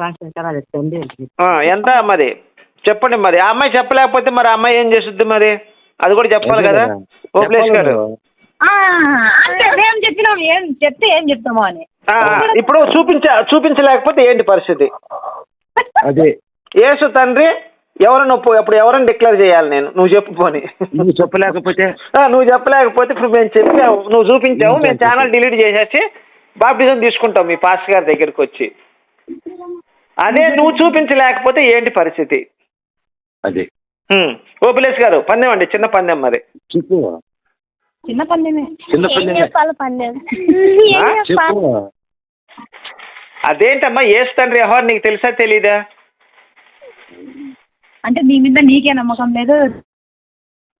అది తండ్రి ఎంత మరి? చెప్పండి మరి. ఆ అమ్మాయి చెప్పలేకపోతే మరి ఆ అమ్మాయి ఏం చేస్తుంది మరి? అది కూడా చెప్పాలి కదా? ఓప్లేష్ గారు. ఆ, అంటే మేము చెప్పినాం ఏం చెప్తే ఏం చెప్తామో అని. ఆ, ఇప్పుడు చూపించ చూపించలేకపోతే ఏంటి పరిస్థితి? అదే. యేసు తండ్రి ఎవరన్నా ఒప్పు అప్పుడు ఎవరన్నా డిక్లేర్ చేయాలి నేను? నువ్వు చెప్పు పోని. నువ్వు చెప్పలేకపోతే? ఆ, నువ్వు చెప్పలేకపోతే ఇప్పుడు మేము చెప్పావు నువ్వు చూపించావు మేము ఛానల్ డిలీట్ చేసేసి బాప్టిజం తీసుకుంటాం మీ పాస్టర్ గారి దగ్గరికి వచ్చి. అదే నువ్వు చూపించలేకపోతే ఏంటి పరిస్థితి? అదే. ఓపిలేష్ గారు పందెం అండి చిన్న పందెం మరి. చిన్న పందెమే. పందెం? అదేంటమ్మా యేసు తండ్రి ఎవరు నీకు తెలుసా తెలీదా? అంటే నీ మీద నీకే నమ్మకం లేదు.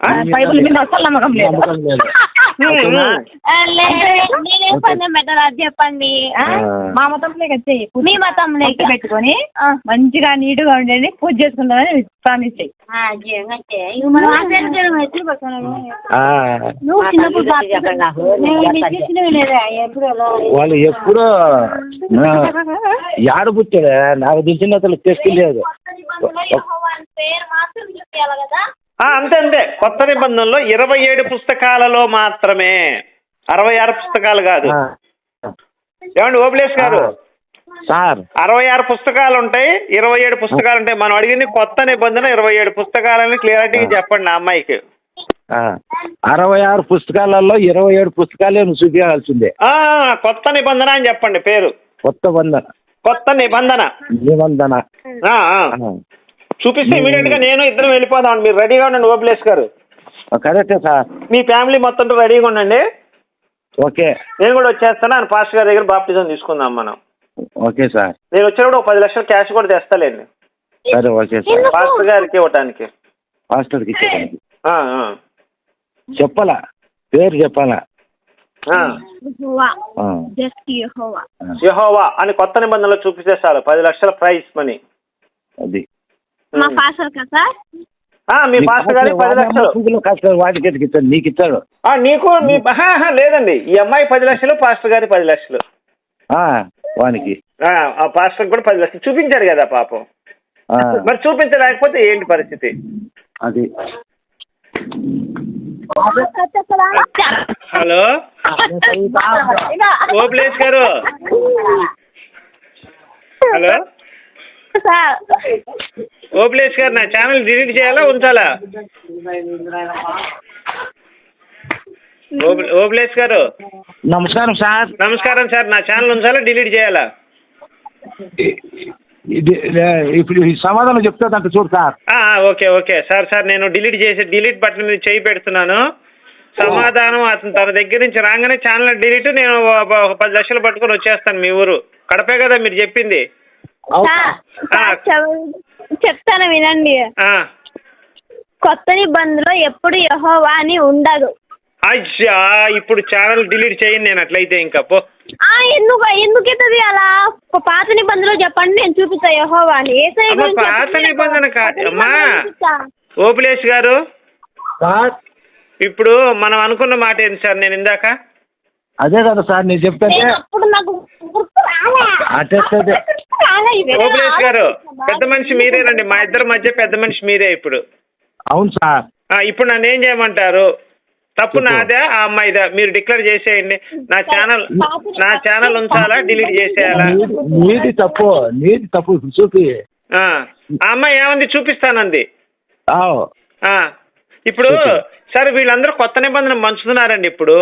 ఆ? బైబిల్ మీద అసలు నమ్మకం లేదు. నేనేం పందెం పెట్టాలి అది చెప్పండి? మా మతంలోకి వచ్చేయి మీ మతంలోకి. పొట్టు పెట్టుకొని. మంచిగా నీట్గా ఉండేది పూజ చేసుకుంటామని ప్రామిస్ నువ్వు చిన్నప్పుడు? వాళ్ళు ఎప్పుడూ యాడ పుట్టాడే? నాకు తెలిసిన అసలు పేరు మాత్రం కదా. అంతే అంతే. కొత్త నిబంధనలో ఇరవై ఏడు పుస్తకాలలో మాత్రమే. అరవై ఆరు పుస్తకాలు కాదు. ఏమండి ఓపిలేష్ గారు? సార్. అరవై ఆరు పుస్తకాలు ఉంటాయి ఇరవై ఏడు పుస్తకాలు ఉంటాయి మనం అడిగింది కొత్త నిబంధన ఇరవై ఏడు పుస్తకాలని క్లియారిటీగా చెప్పండి ఆ అమ్మాయికి. అరవై ఆరు పుస్తకాలలో ఇరవై ఏడు పుస్తకాలే చూపించాల్సిందే. కొత్త నిబంధన అని చెప్పండి పేరు. కొత్త బంధన కొత్త నిబంధన. నిబంధన. చూపిస్తే ఇమీడియట్గా నేను ఇద్దరం వెళ్ళిపోదాం. మీరు రెడీగా ఉండండి ఓపిలేష్ గారు. కరెక్టే సార్. మీ ఫ్యామిలీ మొత్తం రెడీగా ఉండండి. ఓకే. నేను కూడా వచ్చేస్తాను. ఆయన పాస్టర్ గారి దగ్గర బాప్టిజం తీసుకుందాం మనం. Okay sir. నేను వచ్చినప్పుడు ఒక పది లక్షలు క్యాష్ కూడా తెస్తాలేండి సరే ఓకే సార్. పాస్టర్ గారికి ఇవ్వటానికి. ఇచ్చేదానికి. ఆ. చెప్పాలా? పేరు చెప్పాలా. యెహోవా. అని కొత్త నిబంధనలో చూపిస్తే చాలు. పది లక్షల ప్రైజ్ మనీ అది. మా పాస్టర్ కదా ఆ, మీ పాస్టర్ గారికి పది లక్షలు. కాస్త వాటికి నీకు ఇస్తాడు ఆ, నీకు మీ ఆహా, ఆహా, లేదండి. ఈ అమ్మాయి పది లక్షలు పాస్టర్ గారి పది లక్షలు. ఆ, వానికి. ఆ, ఆ పాస్టర్ కూడా పది లక్షలు. చూపించారు కదా పాపం. ఆ, మరి చూపించలేకపోతే ఏంటి పరిస్థితి? అది. హలో? ఓపిలేష్ గారు. హలో? సార్. ఓపిలేష్ గారు నా ఛానల్ డిలీట్ చేయాలా ఉంచాలా? ఓపి- ఓపిలేష్ గారు. నమస్కారం సార్. నమస్కారం సార్ నా ఛానల్ ఉంచాలా డిలీట్ చేయాలా? ఇది ఇప్పుడు ఈ సమాధానం చెప్తాదంట చూడు sir. Okay okay. Sir sir నేను డిలీట్ చేసి డిలీట్ బటన్ మీద చేయి పెడుతున్నాను. సమాధానం అతను తన దగ్గర నుంచి రాగానే ఛానల్ డిలీట్ నేను పది లక్షలు పట్టుకొని వచ్చేస్తాను మీ ఊరు. కడపే కదా మీరు చెప్పింది. చెప్తాను వినండి. ఆ, కొత్త నిబంధనలో ఎప్పుడు యెహోవా అని ఉండదు. అయ్యా ఇప్పుడు ఛానల్ డిలీట్ చేయండి నేను అట్లయితే ఇంకా పో. ఆ ఎందుకు ఎందుకైతుంది అలా? పాత నిబంధనలో చెప్పండి నేను చూపిస్తా యెహోవా అని. పాత. నిబంధన కాదు, కొత్త అమ్మా. నిబంధన చూపిస్తా. ఓపిలేష్ గారు. ఇప్పుడు మనం అనుకున్న మాట ఏంటి సార్? నేను ఇందాక అదే కదా సార్ నేను చెప్తాంటే నేను అప్పుడు నాకు గుర్తు రాలే. అదే, అదే. గుర్తు రాలే ఇది. ఓపిలేష్ గారు పెద్ద మనిషి మీరేనండి మా ఇద్దరి మధ్య పెద్ద మనిషి మీరే ఇప్పుడు అవును సార్ ఆ, ఇప్పుడు నన్ను ఏం చేయమంటారు తప్పు చెప్పు. నాదా ఆ అమ్మాయిదా మీరు డిక్లేర్ చేసేయండి నా ఛానల్ నా ఛానల్ ఉంచాలా డిలీట్ చేసేయాలా నీది- నీది తప్పు నీది తప్పు చూపి ఆ ఆ అమ్మాయి ఏమంది చూపిస్తానంది. ఆ, ఇప్పుడు చెప్పు. సరే వీళ్ళందరూ కొత్త నిబంధన పంచుతున్నారండి ఇప్పుడు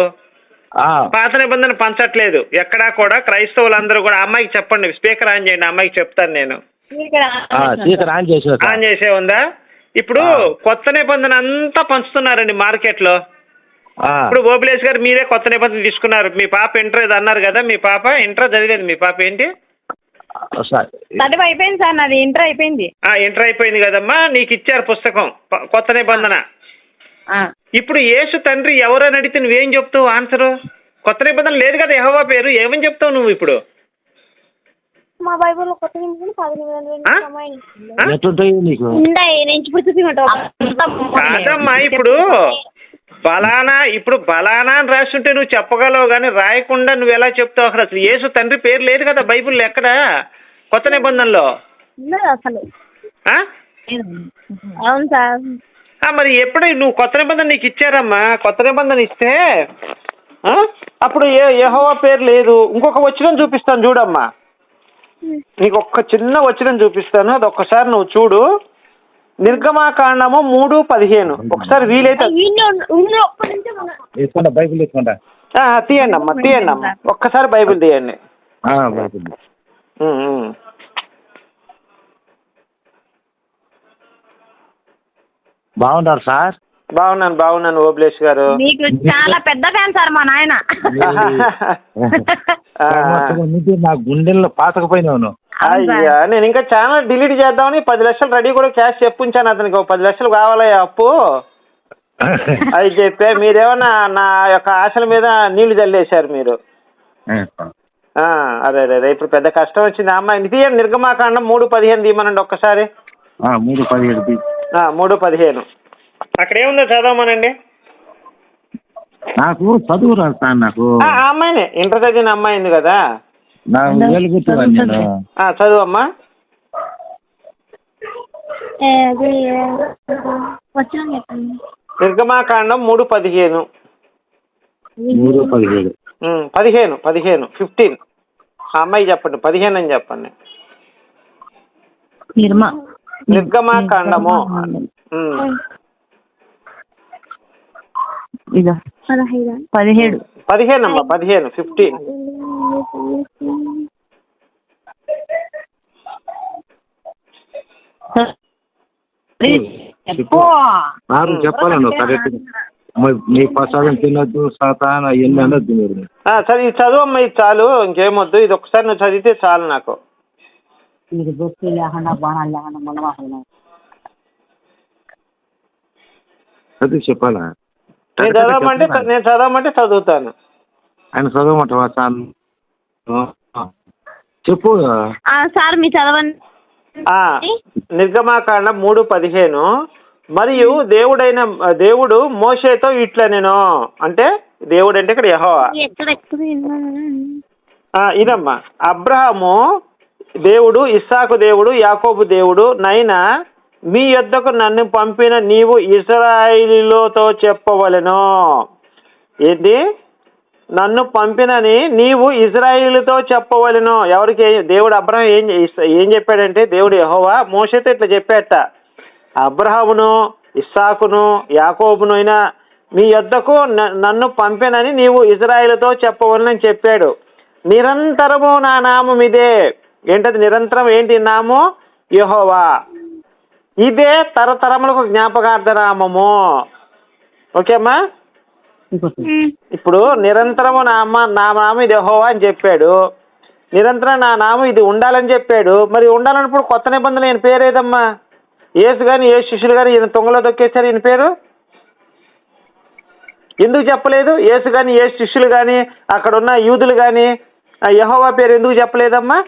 పాత నిబంధన పంచట్లేదు. ఎక్కడా కూడా క్రైస్తవులందరూ కూడా అమ్మాయికి చెప్పండి. స్పీకర్ ఆన్ చేయండి అమ్మాయికి చెప్తాను నేను. ఇక్కడ ఆ, స్పీకర్ ఆన్ చేసే ఉందా? ఇప్పుడు. కొత్త నిబంధన అంతా పంచుతున్నారండి మార్కెట్లో. ఇప్పుడు ఓపిలేష్ గారు మీరే కొత్త నిబంధన తీసుకున్నారు. మీ పాప ఇంటర్ ఏదో అన్నారు కదా మీ పాప ఇంటర్ చదివేది మీ పాప ఏంటి? సార్. చదువు అయిపోయింది సార్ నాది ఇంటర్ అయిపోయింది. ఆ ఇంటర్ అయిపోయింది కదమ్మా నీకు ఇచ్చారు పుస్తకం కొత్త నిబంధన. ఇప్పుడు యేసు తండ్రి ఎవరని అడిగితే నువ్వేం చెప్తావు? ఆన్సరు కొత్త నిబంధన లేదు కదా యెహోవా పేరు. ఏమని చెప్తావు నువ్వు ఇప్పుడు? మా కొత్త నిబంధన పది కాదమ్మా ఇప్పుడు బలానా ఇప్పుడు బలానా అని రాస్తుంటే నువ్వు చెప్పగలవు కానీ రాయకుండా నువ్వు ఎలా చెప్తావు అసలు అసలు యేసు తండ్రి పేరు లేదు కదా బైబిల్లో ఎక్కడ? కొత్త నిబంధనలో? అసలు? అవును సార్. మరి ఎప్పుడు నువ్వు కొత్త నిబంధన నీకు ఇచ్చారమ్మా? కొత్త నిబంధన ఇస్తే? అప్పుడు ఏ యెహోవా పేరు లేదు. ఇంకొక వచనం చూపిస్తాను చూడమ్మా. నీకు ఒక్క చిన్న వచనం చూపిస్తాను. అది ఒక్కసారి నువ్వు చూడు. నిర్గమాకాండము మూడు పదిహేను. ఒకసారి వీలైతే బైబిల్ తీయండి అమ్మా తీయండి అమ్మా ఒక్కసారి బైబిల్ తీయండి ఆ, బైబిల్ ఉమ్, ఉమ్. బాగున్నారు సార్? బాగున్నాను బాగున్నాను ఓబ్లేష్ గారు. మీకు చాలా పెద్ద ఫ్యాన్ సార్ మా నాయన. నా గుండెల్లో పాతకపోయినావు అయ్యా నేను ఇంకా ఛానల్ డిలీట్ చేద్దామని పది లక్షలు రెడీ కూడా క్యాష్ చెప్పుంచాను అతనికి. ఒక పది లక్షలు కావాలయ్యా అప్పు. అది చెప్పే మీరేమన్నా నా యొక్క ఆశల మీద నీళ్ళు చల్లేశారు మీరు. ఆ, అదే అదే అదే. ఇప్పుడు పెద్ద కష్టం వచ్చింది. అమ్మాయి నిర్గమాకాండం మూడు పదిహేను తీయమనండి ఒక్కసారి. మూడు పదిహేడు మూడు పదిహేను. అక్కడ ఏముందో చదవమనండి? నాకు చదువు సార్ నాకు. అమ్మాయినే. ఇంటర్ చదివిన అమ్మాయింది కదా. నా వెలుగుతు నేను. ఆ, చదువమ్మా. నిర్గమాకాండం మూడు పదిహేను. మూడు పదిహేడు. పదిహేను పదిహేను ఫిఫ్టీన్. ఆ అమ్మాయి చెప్పండి పదిహేను అని చెప్పండి. నిర్మా. నిర్గమాకాండము పదిహేడు. పదిహేను అమ్మా పదిహేను ఫిఫ్టీన్ కరెక్ట్ మీ ప్రసాదం తినొద్దు సాతాన్ అవన్నీ అనొద్దు మీరు. ఆ, సరే ఇది చదువు అమ్మా ఇది చాలు. ఇంకేమొద్దు ఇది ఒకసారి నువ్వు చదివితే చాలు నాకు. మీరు దోస్తు లేకుండా బాణాలు లేకుండా మొలవాసలు చదివి చెప్పాలా నేను చదవమంటే నేను చదవమంటే చదువుతాను ఆయన చదవమంటావా సార్ చెప్పు ఆ, సార్ మీ చదవండి ఆ, నిర్గమాకాండం మూడు పదిహేను. మరియు దేవుడైన దేవుడు మోషేతో ఇట్లా నేను అంటే దేవుడు అంటే ఇక్కడ యెహోవా. ఆ, ఇదమ్మా. అబ్రహాము దేవుడు ఇస్సాకు దేవుడు యాకోబు దేవుడు నైనా మీ యొద్దకు నన్ను పంపిన నీవు ఇస్రాయిలీలతో చెప్పవలను. ఏంటి? నన్ను పంపినని నీవు ఇజ్రాయిలుతో చెప్పవలను. ఎవరికి? దేవుడు అబ్రహం ఏం ఏం చెప్పాడంటే దేవుడు యహోవా మోసతో ఇట్లా చెప్పాట అబ్రహామును ఇస్సాకును యాకోబును అయినా మీ యొద్దకు నన్ను పంపినని నీవు ఇజ్రాయిలతో చెప్పవలనని చెప్పాడు. నిరంతరము నా నామం ఇదే. ఏంటది నిరంతరం ఏంటి నాము? యహోవా. ఇదే తరతరములకు జ్ఞాపకార్థ నామము. ఓకేమ్మా? ఇప్పుడు నిరంతరము నా అమ్మ నా నామం ఇది యహోవా అని చెప్పాడు. నిరంతరం నా నామం ఇది ఉండాలని చెప్పాడు. మరి ఉండాలన్నప్పుడు కొత్త నిబంధనలు ఈయన పేరేదమ్మా ఏసు కానీ ఏ శిష్యులు కానీ ఈయన తొంగలో దొక్కేశారు ఈయన పేరు? ఎందుకు చెప్పలేదు? ఏసు కానీ ఏ శిష్యులు కానీ అక్కడ ఉన్న యూదులు కానీ ఆ యహోవా పేరు ఎందుకు చెప్పలేదమ్మా?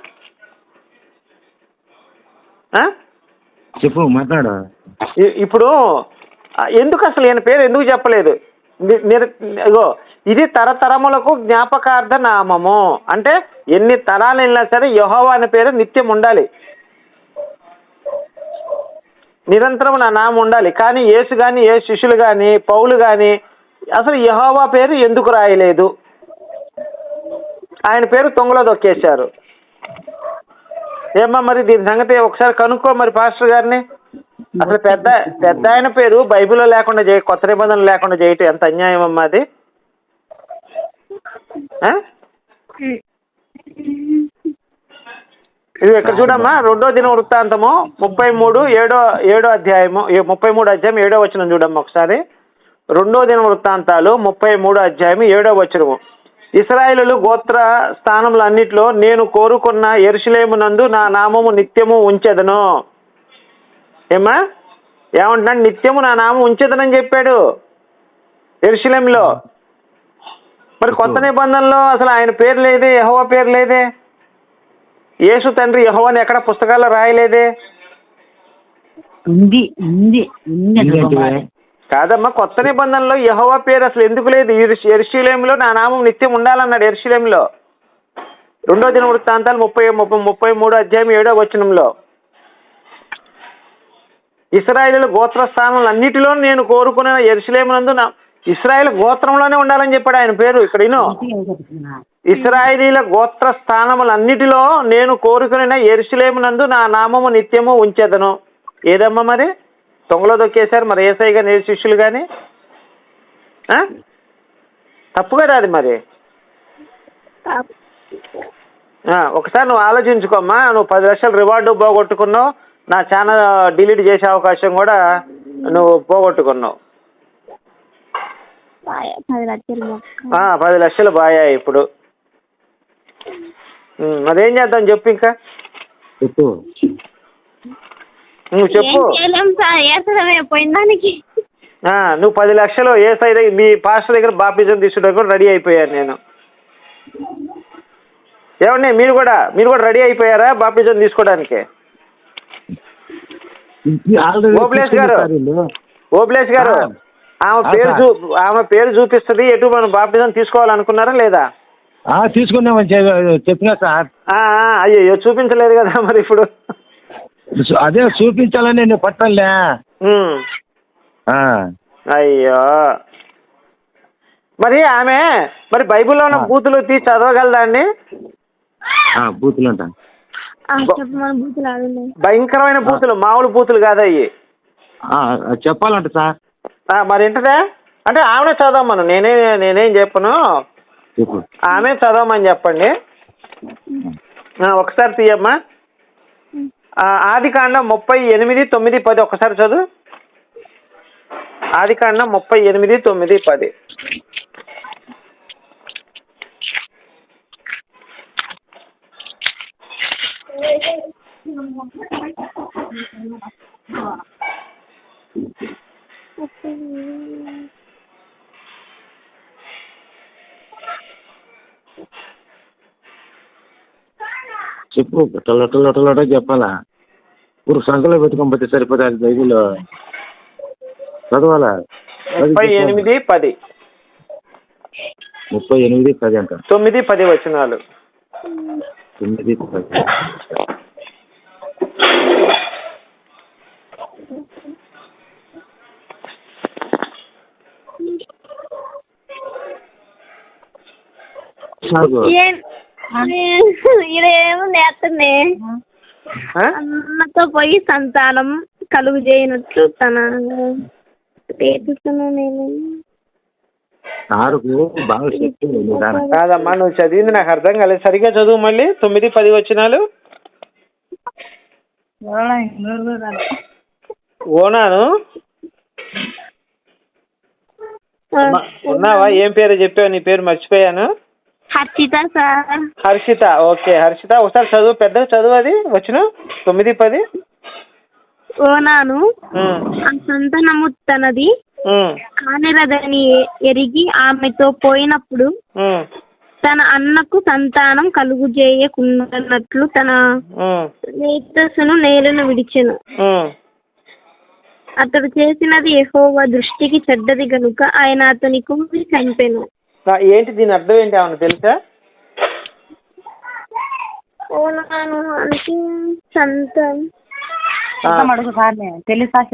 చెప్పు మాట్లాడు. ఇప్పుడు ఎందుకు అసలు ఈయన పేరు ఎందుకు చెప్పలేదు? ఇగో ఇది తరతరములకు జ్ఞాపకార్థ నామము. అంటే ఎన్ని తరాలు వెళ్ళినా సరే యహోవా అనే పేరు నిత్యం ఉండాలి. నిరంతరం నా నామం ఉండాలి. కానీ యేసు కానీ ఏ శిష్యులు కానీ పౌలు కానీ అసలు యహోవా పేరు ఎందుకు రాయలేదు? ఆయన పేరు తొంగలో దొక్కేశారు. ఏమ్మా మరి దీని సంగతి ఒకసారి కనుక్కో మరి పాస్టర్ గారిని. అసలు పెద్ద పెద్ద ఆయన పేరు బైబిల్లో లేకుండా చేయ కొత్త నిబంధనలు లేకుండా చేయటం ఎంత అన్యాయం అమ్మా అది? ఆ? ఇది ఇక్కడ చూడమ్మా రెండో దిన వృత్తాంతము ముప్పై మూడు ఏడో ఏడో అధ్యాయము ముప్పై మూడు అధ్యాయం ఏడో వచనం చూడమ్మా ఒకసారి. రెండో దిన వృత్తాంతాలు ముప్పై మూడు అధ్యాయం ఏడో వచనము. ఇస్రాయేలు గోత్ర స్థానములు అన్నిట్లో నేను కోరుకున్న ఎరుసలేము నందు నా నామము నిత్యము ఉంచెదను. ఏమ్మా? ఏమంటున్నాడు? నిత్యము నా నామం ఉంచెదనని చెప్పాడు ఎరుసలేంలో మరి కొత్త నిబంధనలో అసలు ఆయన పేరు లేదే యహోవా పేరు లేదే? యేసు తండ్రి యహోవాని ఎక్కడ పుస్తకాల్లో రాయలేదే? ఉంది ఉంది? కాదమ్మా కొత్త నిబంధనలో యహోవా పేరు అసలు ఎందుకు లేదు? ఎరుషలేంలో నా నామం నిత్యం ఉండాలన్నాడు ఎరుసలేంలో రెండో దిన వృత్తాంతాలు ముప్పై ముప్పై ముప్పై మూడు అధ్యాయం ఏడో వచనంలో. ఇస్రాయేల్ గోత్రస్థానంలో అన్నిటిలో నేను కోరుకున్న ఎరుసలేమునందు నా ఇస్రాయేల్ గోత్రంలోనే ఉండాలని చెప్పాడు ఆయన పేరు. ఇక్కడ ఇను ఇస్రాయేలీల గోత్ర స్థానములన్నిటిలో నేను కోరుకున్న ఎరుసలేమునందు నా నామము నిత్యము ఉంచేదను. ఏదమ్మా మరి? తొంగలో దొక్కేశారు మరి ఏసై గాని ఏ శిష్యులు కానీ తప్పు కదా అది మరి? ఆ, ఒకసారి నువ్వు ఆలోచించుకోమ్మా నువ్వు పది లక్షల రివార్డు పోగొట్టుకున్నావు నా ఛానల్ డిలీట్ చేసే అవకాశం కూడా నువ్వు పోగొట్టుకున్నావు. పది లక్షలు బాయా ఇప్పుడు. మరేం చేద్దాం చెప్పు ఇంకా? చెప్పు. నువ్వు చెప్పు. నువ్వు పది లక్షలు ఏ సైడ్ మీ పాస్టర్ దగ్గర బాప్టిజం తీసుకోవడానికి కూడా రెడీ అయిపోయాను నేను. ఏమండి మీరు కూడా మీరు కూడా రెడీ అయిపోయారా బాప్టిజం తీసుకోవడానికి? ఓబ్లేష్ గారు. ఓబ్లేష్ గారు. ఆమె పేరు. చూ ఆమె పేరు చూపిస్తుంది. ఎటు మనం బాప్టిజం తీసుకోవాలనుకున్నారా లేదా? ఆ, తీసుకున్నామని చెప్పినా సార్. అయ్యో చూపించలేదు కదా మరి ఇప్పుడు. అదే చూపించాలని నేను పట్టలే. అయ్యో. మరి ఆమె మరి బైబిల్లో ఉన్న. బూతులు తీసి చదవగలదా అండి? ఆ, బూతులు ఆడున్నాయి భయంకరమైన బూతులు మామూలు బూతులు కాదయ్యి ఆ, చెప్పాలంట సార్. ఆ, మరి ఏంటదే? అంటే ఆమెనే చదవమను నేనే నేనేం చెప్పను. చెప్పు. ఆమె చదవమని చెప్పండి. ఆ, ఒకసారి తీయమ్మా. ఆ, ఆది ముప్పై ఎనిమిది తొమ్మిది పది. ఒకసారి చదువు. ఆదికాండం ముప్పై ఎనిమిది తొమ్మిది పది. చెప్పు టొల్ల టొల్ల చెప్పాలా? ఇప్పుడు సంఖలో పెట్టుకొని పోతే సరిపోతే అది బైబిల్ చదవాలా? ముప్పై? ఎనిమిది పది. ముప్పై ఎనిమిది పది అంట తొమ్మిది పది వచనాలు. తొమ్మిది పది. ఇదేమో? అన్నతో పోయి సంతానం కలుగు చేయనట్లు తన కాదమ్మా నువ్వు చదివింది నాకు అర్థం కాలేదు. సరిగ్గా చదువు మళ్ళీ. తొమ్మిది పది వచనాలు ఓనాను. ఉన్నావా? ఏం పేరు చెప్పావు? నీ పేరు మర్చిపోయాను. హర్షిత సార్. హర్షిత ఓకే. హర్షిత ఒకసారి చదువు పెద్దగా చదువు అది? వచ్చిన? తొమ్మిది పది? ఓనాను. ఉమ్, ఆ సంతానము తనది ఉమ్, కానిరదని ఎరిగి ఆమెతో పోయినప్పుడు తన అన్నకు సంతానం కలుగు చేయకున్నట్లు తన నేతస్సును నేలను విడిచెను. అతడు చేసినది యెహోవా దృష్టికి చెడ్డది గనుక ఆయన అతని కుమ్మి చంపెను. ఏంటి దీని అర్థం ఏంటి ఏమన్నా తెలుసా?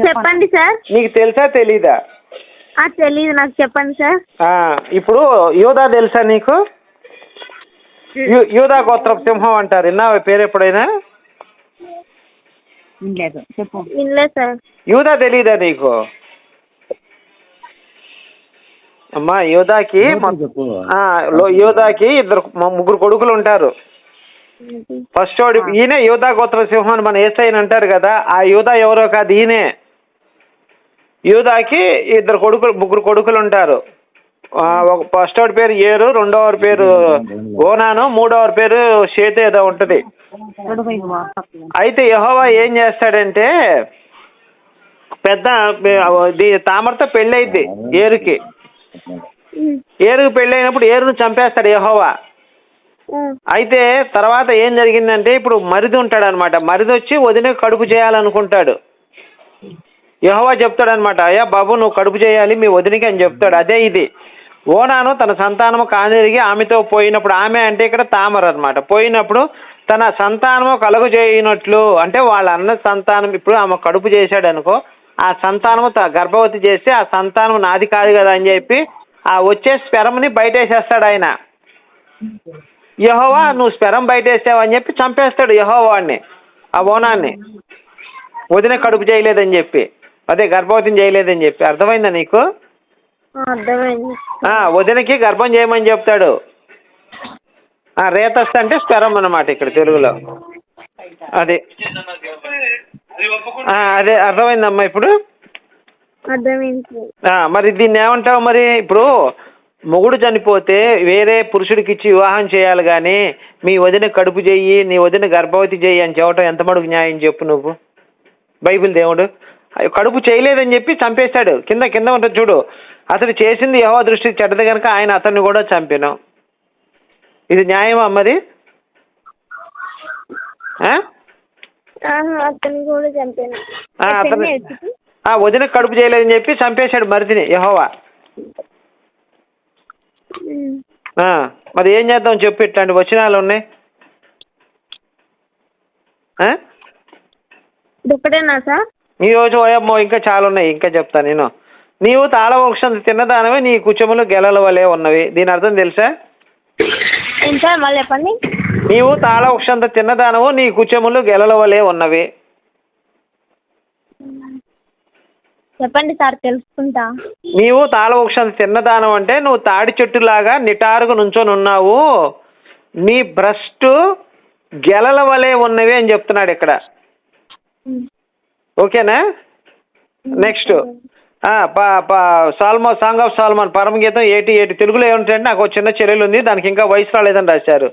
చెప్పండి? సార్. నీకు తెలుసా తెలీదా? ఆ తెలియదు నాకు చెప్పండి సార్. ఆ, ఇప్పుడు యోధా తెలుసా నీకు? యు- యూదా గోత్రపు సింహం అంటారు. విన్నావా పేరు ఎప్పుడైనా? చెప్పు. యూదా తెలీదా నీకు? అమ్మా యోధాకి యోధాకి ఇద్దరు ముగ్గురు కొడుకులు ఉంటారు. ఫస్ట్ వాడు ఈయనే యోధా గోత్ర సింహం మన ఏసై అని అంటారు కదా ఆ యోధా ఎవరో కాదు ఈయనే. యోధాకి ఇద్దరు కొడుకులు ముగ్గురు కొడుకులు ఉంటారు. ఒక ఫస్ట్ వాడి పేరు ఏరు రెండో వాడి పేరు ఓనాను మూడో వాడి పేరు షేతు ఏదో ఉంటుంది. అయితే యహోవా ఏం చేస్తాడంటే పెద్ద తామరతో పెళ్ళైద్ది ఏరుకి. ఏరుకు పెళ్ళైనప్పుడు ఏరును చంపేస్తాడు యహోవా. అయితే తర్వాత ఏం జరిగిందంటే ఇప్పుడు మరిది ఉంటాడు అనమాట మరిది వచ్చి వదిన కడుపు చేయాలనుకుంటాడు. యహోవా చెప్తాడు అనమాట అయ్యా బాబు నువ్వు కడుపు చేయాలి మీ వదినికి అని చెప్తాడు. అదే ఇది. ఓనాను తన సంతానము కానిరిగి ఆమెతో పోయినప్పుడు ఆమె అంటే ఇక్కడ తామర అన్నమాట. పోయినప్పుడు తన సంతానము కలుగు చేయనట్లు అంటే వాళ్ళ అన్న సంతానం ఇప్పుడు ఆమె కడుపు చేశాడు అనుకో ఆ సంతానము గర్భవతి చేస్తే ఆ సంతానం నాది కాదు కదా అని చెప్పి ఆ వచ్చే స్పెరంని బయటేసేస్తాడు ఆయన. యహోవా నువ్వు స్పెరం బయటేసావు అని చెప్పి చంపేస్తాడు యహోవాడిని ఆ ఓనాన్ని. వదిన కడుపు చేయలేదని చెప్పి. అదే గర్భవతిని చేయలేదని చెప్పి. అర్థమైందా నీకు? ఆ, అర్థమైంది. ఆ, వదినకి గర్భం చేయమని చెప్తాడు. ఆ, రేతస్ అంటే స్వరం అన్నమాట ఇక్కడ తెలుగులో. అది. అదే అర్థమైందమ్మా ఇప్పుడు? అర్థమైంది. ఆ, మరి దీన్ని ఏమంటావు మరి? ఇప్పుడు మొగుడు చనిపోతే వేరే పురుషుడికి ఇచ్చి వివాహం చేయాలి కానీ మీ వదిన కడుపు చెయ్యి నీ వదిన గర్భవతి చెయ్యి అని చెప్పడం ఎంత మడుగు న్యాయం చెప్పు నువ్వు? బైబిల్ దేవుడు. కడుపు చేయలేదని చెప్పి చంపేశాడు. కింద కింద ఉంటుంది చూడు. అతడు చేసింది యహో దృష్టికి చెడ్డది కనుక ఆయన అతన్ని కూడా చంపాను. ఇది న్యాయమా మరి? అతన్ని కూడా చంపాను. అతను వదిన కడుపు చేయలేదని చెప్పి చంపేశాడు మరిదిని యహోవా. మరి ఏం చేద్దాం చెప్పు ఇట్లాంటి వచనాలు ఉన్నాయి? ఒకటేనా సార్? ఈ రోజు ఓయమ్మో ఇంకా చాలా ఉన్నాయి ఇంకా చెప్తా నేను. నీవు తాళవృక్షం తిన్నదానమే నీ కుచములు గెలల వలె ఉన్నవి. దీని అర్థం తెలుసా? మళ్ళీ చెప్పండి. నీవు తాళవృక్షంత తిన్నదానవు నీ కుచములు గెలల వలె ఉన్నవి. చెప్పండి సార్ తెలుసుకుంటా. నీవు తాళవృక్షం తిన్నదానం అంటే నువ్వు తాడి చెట్టులాగా నిటారుగా నుంచొని ఉన్నావు. నీ భ్రష్టు గెలల వలె ఉన్నవి అని చెప్తున్నాడు ఇక్కడ. ఓకేనా? నెక్స్ట్. సాల్మో సాంగ్ ఆఫ్ సాల్మాన్ పరమగీతం ఎయిటీ ఎయిటీ తెలుగులో ఏముంటుందంటే నాకు చిన్న చెల్లెలు ఉంది దానికి ఇంకా వయసు రాలేదని రాశారు.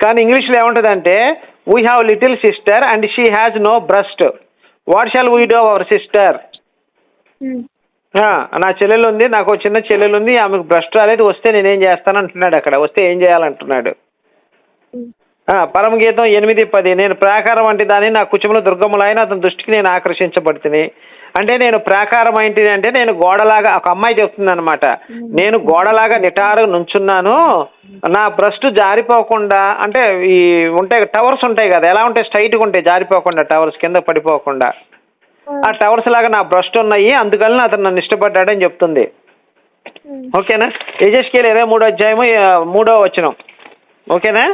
కానీ ఇంగ్లీష్లో ఏముంటుందంటే we have little sister and she has no breast what shall we do our sister. నా చెల్లెలు ఉంది నాకు చిన్న చెల్లెలు ఉంది ఆమెకు బ్రస్ట్ రాలేదు వస్తే నేనేం చేస్తాను అంటున్నాడు అక్కడ. వస్తే ఏం చేయాలంటున్నాడు. ఆ, పరమగీతం ఎనిమిది పది. నేను ప్రాకారం వంటి దాన్ని నా కుచముల దుర్గములైన అతని దృష్టికి నేను ఆకర్షించబడుతుంది అంటే నేను ప్రాకారం ఏంటిది అంటే నేను గోడలాగా ఒక అమ్మాయి చెప్తుంది అనమాట నేను గోడలాగా నిటారు నుంచున్నాను. నా బ్రస్ట్ జారిపోకుండా అంటే ఈ ఉంటాయి టవర్స్ ఉంటాయి కదా ఎలా ఉంటాయి? స్ట్రైట్గా ఉంటాయి జారిపోకుండా టవర్స్ కింద పడిపోకుండా. ఆ టవర్స్ లాగా నా బ్రస్ట్ ఉన్నాయి అందుకని అతను నన్ను ఇష్టపడ్డాడని చెప్తుంది. ఓకేనా? యజస్కేల్ ఇరవై మూడో అధ్యాయము మూడో వచనం. ఓకేనా?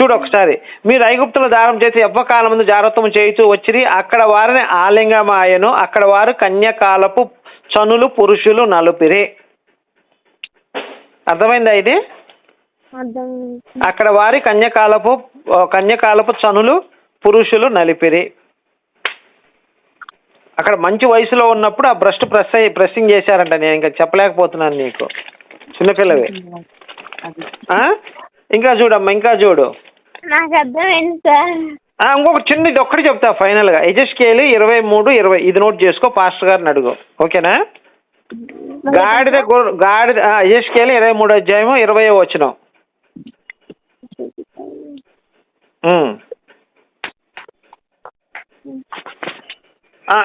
చూడు ఒకసారి. మీరు ఐగుప్తుల దారం చేసి ఎవ్వకాలం ముందు జాగ్రత్తము చేయుచూ వచ్చిరి అక్కడ వారిని ఆలింగమాయను. అక్కడ వారు కన్యకాలపు చనులు పురుషులు నలుపిరి. అర్థమైందా ఇది? అక్కడ వారి కన్యకాలపు కన్యకాలపు చనులు పురుషులు నలిపిరి. అక్కడ మంచి వయసులో ఉన్నప్పుడు ఆ బ్రష్ ప్రెస్ అయ్యి ప్రెస్సింగ్ చేశారంట. నేను ఇంకా చెప్పలేకపోతున్నాను నీకు. చిన్నపిల్లవి? ఇంకా చూడమ్మా ఇంకా చూడు. నాకు అర్థమైంది సార్. ఇంకొక చిన్న ఇది ఒక్కటి చెప్తా ఫైనల్గా. యజస్కేలు ఇరవై మూడు ఇరవై ఇది నోట్ చేసుకో పాస్టర్ గారిని అడుగు. ఓకేనా? గాడిద గాడిద ఆ, యజస్కేలు ఇరవై మూడు అధ్యాయము ఇరవై వచ్చిన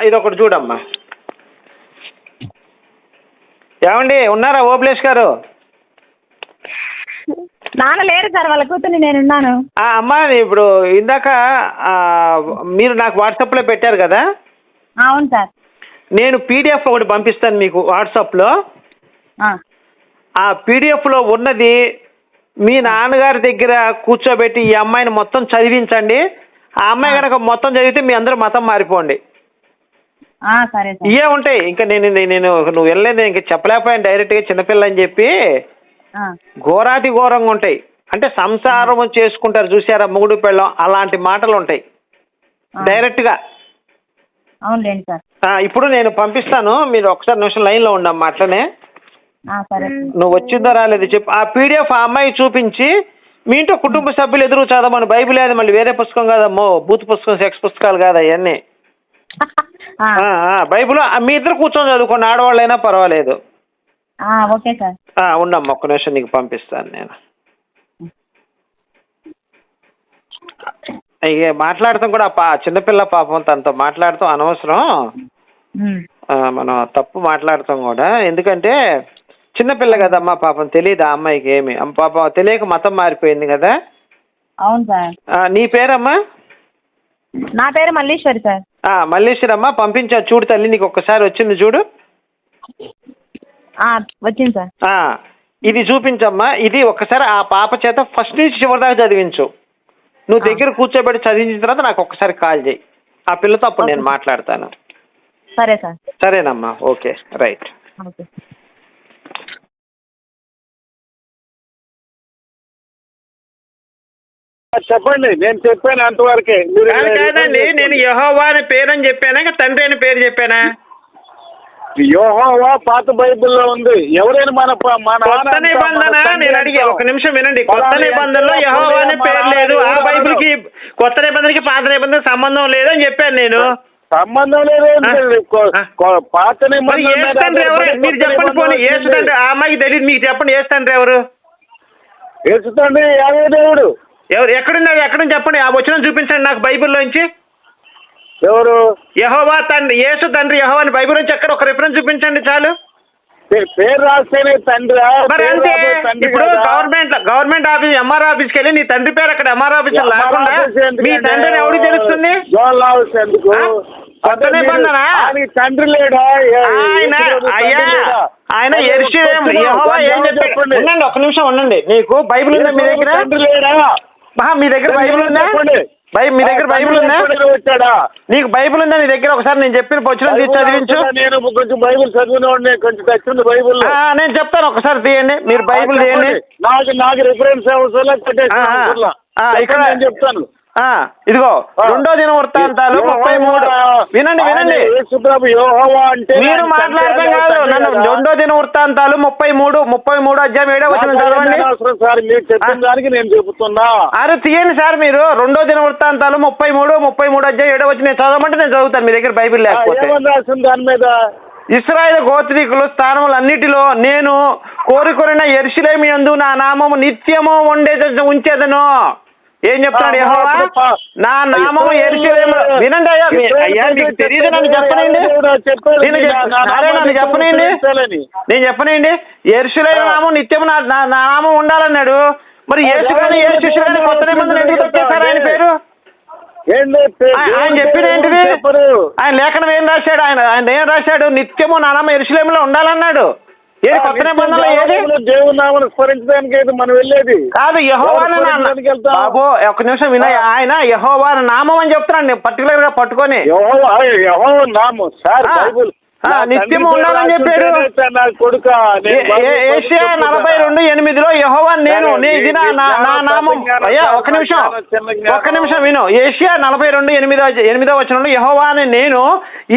ఇది ఒకటి చూడమ్మా. ఏమండి ఉన్నారా ఓబ్లేష్ గారు? నాన్న లేరు సార్ వాళ్ళ కూతుర్ని నేనున్నాను. ఆ, అమ్మా ఇప్పుడు ఇందాక ఆ, మీరు నాకు వాట్సాప్లో పెట్టారు కదా? అవును సార్. నేను పీడిఎఫ్ ఒకటి పంపిస్తాను మీకు వాట్సాప్లో. ఆ, ఆ పీడిఎఫ్లో ఉన్నది మీ నాన్నగారి దగ్గర కూర్చోబెట్టి ఈ అమ్మాయిని మొత్తం చదివించండి. ఆ అమ్మాయి కనుక మొత్తం చదివితే మీ అందరూ మతం మారిపోండి. ఆ, సరే సార్. ఇవే ఉంటాయి. ఇంకా నేను నేను నువ్వు వెళ్ళలేదు ఇంకా చెప్పలేకపోయాను డైరెక్ట్గా చిన్నపిల్ల అని చెప్పి. ఘోరాతి ఘోరంగా ఉంటాయి. అంటే సంసారం చేసుకుంటారు. చూసారా మొగుడు పెళ్ళం అలాంటి మాటలు ఉంటాయి సార్. ఆ, ఇప్పుడు నేను పంపిస్తాను. మీరు ఒకసారి నిమిషం లైన్లో ఉండమ్మా అట్లనే ఆ, సరే. సార్. నువ్వు వచ్చిందో రాలేదు చెప్పు. ఆ పీడిఎఫ్ ఆ అమ్మాయి చూపించి మీ ఇంట్లో కుటుంబ సభ్యులు ఎదురు చదవమని బైబిల్ అది మళ్ళీ వేరే పుస్తకం కాదమ్మో. బూత్ పుస్తకం సెక్స్ పుస్తకాలు కాదు అవన్నీ. ఆ, ఆ, ఆ, బైబిల్ ఆ, మీ ఇద్దరు కూర్చొని చదువుకోండి. ఆడవాళ్ళైనా పర్వాలేదు. Okay sir. ఉండమ్మా ఒక్క నిమిషం నీకు పంపిస్తాను నేను. ఇక మాట్లాడతాం కూడా పా చిన్నపిల్ల పాపం తనతో మాట్లాడతాం అనవసరం. మనం తప్పు మాట్లాడతాం కూడా. ఎందుకంటే చిన్నపిల్ల కదమ్మా పాపం తెలియదు ఆ అమ్మాయికి ఏమి? పాపం తెలియక మతం మారిపోయింది కదా. అవును సార్. నీ పేరమ్మా? నా పేరు మల్లీశ్వరి సార్. మల్లేశ్వరమ్మ పంపించా చూడు తల్లి నీకు ఒక్కసారి వచ్చింది చూడు. వచ్చింది సార్. ఆ, ఇది చూపించమ్మా. ఇది ఒక్కసారి ఆ పాప చేత ఫస్ట్ నుంచి చివరి దాకా చదివించు. నువ్వు దగ్గర కూర్చోబెట్టి చదివించిన తర్వాత నాకు ఒక్కసారి కాల్ చేయి. ఆ పిల్లతో అప్పుడు నేను మాట్లాడతాను. సరే సార్. సరేనమ్మా. ఓకే. రైట్. ఓకే. చెప్పండి నేను చెప్పాను అంతవరకే. కాదండి నేను యహోవా అని పేరు అని చెప్పానా తండ్రి అని పేరు చెప్పానా? యోహోవా పాత బైబిల్లో ఉంది. ఎవరైనా మన కొత్త నిబంధన నేను అడిగే. ఒక నిమిషం వినండి. కొత్త నిబంధనలో యహోవా అనే పేరు లేదు. ఆ ఎవరు? బైబిల్కి కొత్త నిబంధనకి పాత నిబంధనకి సంబంధం లేదని చెప్పాను నేను. సంబంధం లేదు. కొ-? కొ- పాత మరి నిబంధన ఏసు చెప్పండి నిబంధన పోనీ. ఏసు. తండ్రి ఆ అమ్మాయికి తెలియదు మీకు చెప్పండి. ఏసు తండ్రి ఎవరు? యేసు తండ్రి యావే దేవుడు. ఎవరు? ఎక్కడున్నారు ఎక్కడ చెప్పండి. ఆ వచ్చిన చూపించండి నాకు బైబిల్లోంచి ఎవరు యహోవా తండ్రి యేసు తండ్రి యహోవా అని బైబిల్ నుంచి ఎక్కడ ఒక రిఫరెన్స్ చూపించండి చాలు పేరు రాస్తేనే తండ్రి మరి అంతే ఇప్పుడు గవర్నమెంట్ గవర్నమెంట్ ఆఫీస్ ఎంఆర్ ఆఫీస్కి వెళ్ళి నీ తండ్రి పేరు అక్కడ ఎంఆర్ ఆఫీస్ లేకుండా మీ తండ్రిని ఎవరికి తెలుస్తుంది తండ్రి లేడా ఆయన అయ్యా? ఆయన ఎరుషలేం యెహోవా ఏం చెప్పాడు ఉండండి ఒక నిమిషం ఉండండి నీకు బైబిల్ ఉందా మీ దగ్గర తండ్రి లేడా మీ దగ్గర బైబిల్ ఉందా. బై మీ దగ్గర బైబిల్ ఉందా? వచ్చాడా? నీకు బైబిల్ ఉందా నీ దగ్గర? ఒకసారి నేను చెప్పిన పొచ్చులను తీసి చదివించు. నేను కొంచెం బైబిల్ చదివిన వాడిని కొంచెం తెచ్చింది బైబిల్. నేను చెప్తాను. ఒకసారి తీయండి. మీరు బైబిల్ తీయండి. నాకు నాకు రిఫరెన్స్ ఇక్కడ- నేను చెప్తాను. ఇదిగో. రెండో దిన వృత్తాంతాలు ముప్పై మూడు. వినండి వినండి. మీరు మాట్లాడటం కాదు. నన్ను. రెండో దిన వృత్తాంతాలు ముప్పై మూడు ముప్పై మూడు అధ్యాయం ఏడో వచ్చిన చదవండి. అరే తీయండి సార్ మీరు. రెండో దిన వృత్తాంతాలు ముప్పై మూడు ముప్పై మూడు అధ్యాయం ఏడో వచ్చి నేను చదవమంటే నేను చదువుతాను మీ దగ్గర బైబిల్ లేకపోతే. దాని మీద? ఇస్రాయేల్ గోత్రికులు స్థానములన్నిటిలో నేను కోరుకొనిన ఎరుసలేమి యందు నా నామము నిత్యము ఉండేది ఉంచేదను. ఏం పా- నా నామము ఎరుసలేము వినండి అయ్యా అయ్యా మీకు తెలియదు నన్ను చెప్పనండి నేను చెప్పనండి నేను చెప్పనండి ఎరుసలేము ఆ. నామం నిత్యము నా నామం ఉండాలన్నాడు. మరి యేసు కానీ కానీ కొత్త నిబంధన ఎందుకు ఆయన పేరు? ఆయన చెప్పిన ఏంటిది? ఆయన లేఖనం ఏం రాశాడు? ఆయన ఆయన ఏం రాశాడు? నిత్యము నానమ్మ ఎరుసలేములో ఉండాలన్నాడు. ఏది కొత్త నిబంధనలో ఏది? దేవుని నామను స్మరించడానికి అయితే మనం వెళ్ళేది? కాదు యహోవాన? బాబు ఒక నిమిషం వినయ్. ఆయన యహోవాన నామం అని చెప్తున్నాను నేను పర్టికులర్గా పట్టుకొని. యెహోవా యెహోవా నామం. సార్ బైబిల్ నిత్యము ఉండాలని చెప్పాడు. ఏషియా. నలభై రెండు ఎనిమిదిలో యహోవా నేను ఇది నా నామం. అయ్యా ఒక నిమిషం. ఒక్క నిమిషం విను. ఏషియా నలభై రెండు ఎనిమిదో ఎనిమిదో వచనంలో యహోవా అని నేను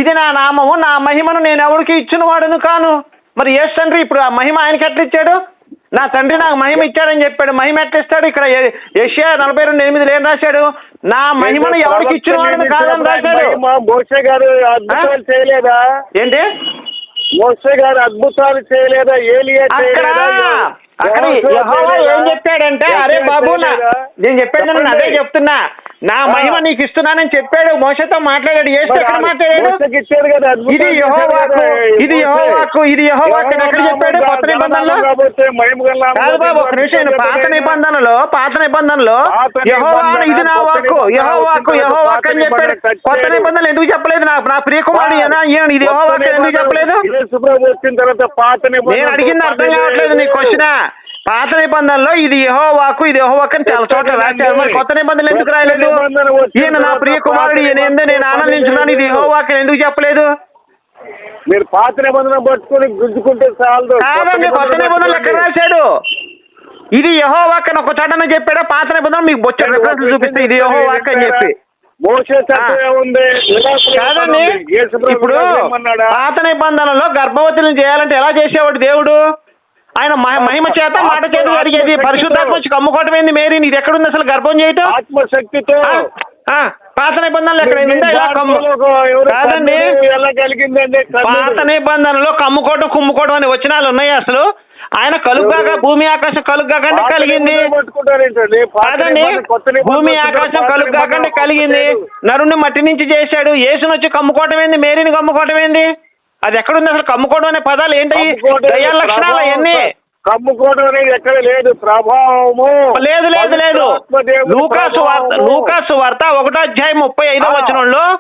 ఇది నా నామము నా మహిమను నేను ఎవరికి ఇచ్చిన వాడును కాను? మరి ఏ తండ్రి ఇప్పుడు ఆ మహిమ ఆయనకి ఎట్లా ఇచ్చాడు? నా తండ్రి నాకు మహిమ ఇచ్చాడని చెప్పాడు. మహిమ ఎట్లా ఇస్తాడు? ఇక్కడ ఏషియా నలభై రెండు ఎనిమిదిలో ఏం రాశాడు? నా మహిమను ఎవరికి ఇచ్చిన వాడును కాదని రాశాడు. మోసే గారు అద్భుతాలు చేయలేదా? ఏంటి? మోసే గారు అద్భుతాలు చేయలేదా? ఏలియా అక్కడ ఏం? చెప్పాడంటే అరే బాబు? నేను చెప్పాను అదే. చెప్తున్నా. నా. మహిమ నీకు ఇస్తున్నానని చెప్పాడు. మోసతో మాట్లాడాడు. ఏసు ఎక్కడ మాట్లాడాడు? ఇది యెహోవాకు ఇది. యెహోవాకు ఇది యెహోవాకు ఎక్కడ చెప్పాడు? కొత్త నిబంధనలో? కాదు బాబు ఒక నిమిషం పాత. నిబంధనలో పాత నిబంధనలో యెహోవా ఇది నా వాక్కు యెహోవాకు యెహోవాకు అని చెప్పాడు. కొత్త. నిబంధనలు ఎందుకు చెప్పలేదు? నా నా ప్రియకుమారుడు ఇది యెహోవాకు ఎందుకు చెప్పలేదు? నేను అడిగింది అర్థం కావట్లేదు నీ క్వశ్చన్ పాత నిబంధనలో ఇది యెహోవాకు ఇది యెహోవాకు అని చాలా చోట్ల రాశారు. మరి కొత్త నిబంధనలు ఎందుకు రాయలేదు? ఈయన నా ప్రియ కుమారుడు ఈయన ఏందో నేను ఆనందించున్నాను ఇది యెహోవాకు ఎందుకు చెప్పలేదు? మీరు పాత నిబంధన పట్టుకొని గుంజుకుంటే చాలదు. కాదండి కొత్త నిబంధనలు ఎక్కడ రాశాడు? ఇది యెహోవాకు అని ఒక చోటన చెప్పాడా? పాత నిబంధన మీకు బొచ్చ రిఫరెన్స్ చూపిస్తే ఇది యెహోవాకు అని చెప్పి. కాదండి. ఇప్పుడు పాత నిబంధనలో గర్భవతులను చేయాలంటే ఎలా చేసేవాడు దేవుడు? ఆయన మహి- మహిమ చేత మాట చేత జరిగేది. పరిశుద్ధాత్మ వచ్చి కమ్ముకోవటమైంది మేరీ ఇది ఎక్కడుంది అసలు? గర్భం చేయటం? ఆత్మశక్తితో పాత నిబంధనలు ఎక్కడ కాదండి? పాత నిబంధనలో కమ్ముకోవటం కుమ్ముకోవడం అనే వచనాలు ఉన్నాయి అసలు. ఆయన కలుగ్గాక భూమి ఆకాశం కలుగ్గాకంటే పాత కలిగింది. కాదండి. భూమి ఆకాశం నిబంధన కలిగింది. నరుణ్ణి మట్టి నుంచి చేశాడు. యేసును వచ్చి కమ్ముకోవటం ఏంది మేరీని కమ్ముకోవటం ఏంది అది ఎక్కడుంది అసలు? కమ్ముకోవడం అనే పదాలు ఏంటి? దయ్యాల లక్షణాలు అవన్నీ. కమ్ముకోవడం అనేది ఎక్కడ లేదు ప్రభావము. లేదు లేదు లేదు. లూకాసు వార్త. లూకాసు వార్త ఒకటో అధ్యాయం ముప్పై ఐదో. వచనంలో.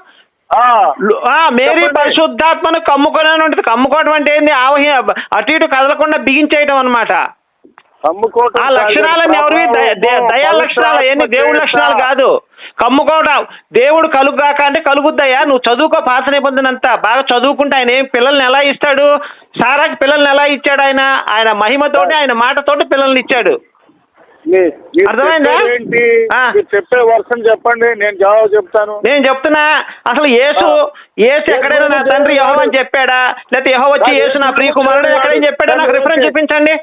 మేరీ. పరిశుద్ధాత్మను కమ్ముకోవడం ఉంటుంది కమ్ముకోవడం అంటే ఏంది? ఆవహి అటు ఇటు కదలకుండా బిగించేయటం అనమాట ఆ లక్షణాలన్నీ ఎవరివి? దయ- దయ- దయా లక్షణాలు అవన్నీ పవిత్రాత్మ దేవుడి. లక్షణాలు కాదు. కమ్ముకోవడం. దేవుడు కలుగుగాక అంటే కలుగుద్దయ్యా. నువ్వు చదువుకో పాత నిబంధనంతా బాగా చదువుకుంటే ఆయన ఏం పిల్లల్ని ఎలా ఇస్తాడు? సారాకి పిల్లల్ని ఎలా ఇచ్చాడు ఆయన? ఆయన మహిమతోటి ఆయన మాటతోటి పిల్లల్ని ఇచ్చాడు. చెప్పే వర్షం చెప్పండి నేను జవాబు చెప్తాను. నేను చెప్తున్నా అసలు యేసు యేసు ఎక్కడైనా నా తండ్రి యహో అని చెప్పాడా? లేకపోతే యహో వచ్చి యేసు నా ప్రియ కుమారుడు ఎక్కడైనా చెప్పాడా? నాకు రిఫరెన్స్ చూపించండి.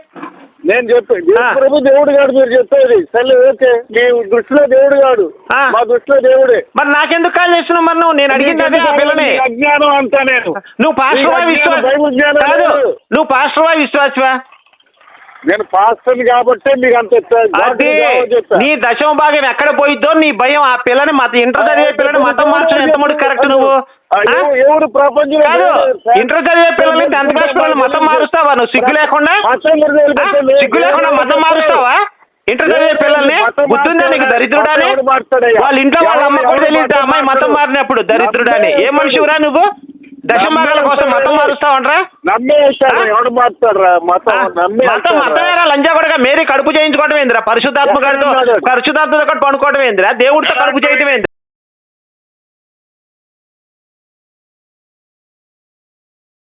నేను చెప్పి. ప్రభు దేవుడు గాడు మీరు చెప్పేది. సరే ఓకే. మీ దృష్టిలో దేవుడు గాడు ఆ. మా దృష్టిలో దేవుడే. మరి నాకెందుకు కాల్ చేస్తున్నావు మరి నువ్వు? నేను అడిగింది పిల్లని. అజ్ఞానం అంతా నేను. నువ్వు పాస్టర్వా మీ విశ్వాస. నువ్వు పాస్టర్వా విశ్వాసవా? నేను పాస్టర్ని కాబట్టి మీకు అంత అది నీ దశమ భాగం ఎక్కడ పోయిద్దో నీ భయం ఆ పిల్లని మత ఇంటర్ చదివే పిల్లని మతం మార్చడం ఎంత మటుకు కరెక్ట్ నువ్వు? ఎవరు ప్రపంచంలో కాదు. ఇంటర్ చదివే పిల్లల్ని టెన్త్ క్లాస్ పిల్లల్ని మతం మారుస్తావా? నువ్వు సిగ్గు లేకుండా. సిగ్గు లేకుండా మతం మారుస్తావా? ఇంటర్ చదివే పిల్లల్ని గుర్తుందా నీకు. దరిద్రుడాని? వాళ్ళ ఇంట్లో వాళ్ళ అమ్మ కూడా తెలియదు అమ్మాయి మతం? మారినప్పుడు దరిద్రుడాని? ఏ మనిషిరా నువ్వు? దశమాగాల కోసం మతం మారుస్తావంట్రా నమ్మేస్తాడు? ఎవడు మతం నమ్మే మతం మతమేరా లంజా కూడా మేరీ కడుపు చేయించుకోవడం ఏందిరా పరిశుద్ధాత్మ గారితో? పరిశుద్ధాత్మతో పడుకోవడం ఏందిరా దేవుడితో కడుపు చేయటం ఏంది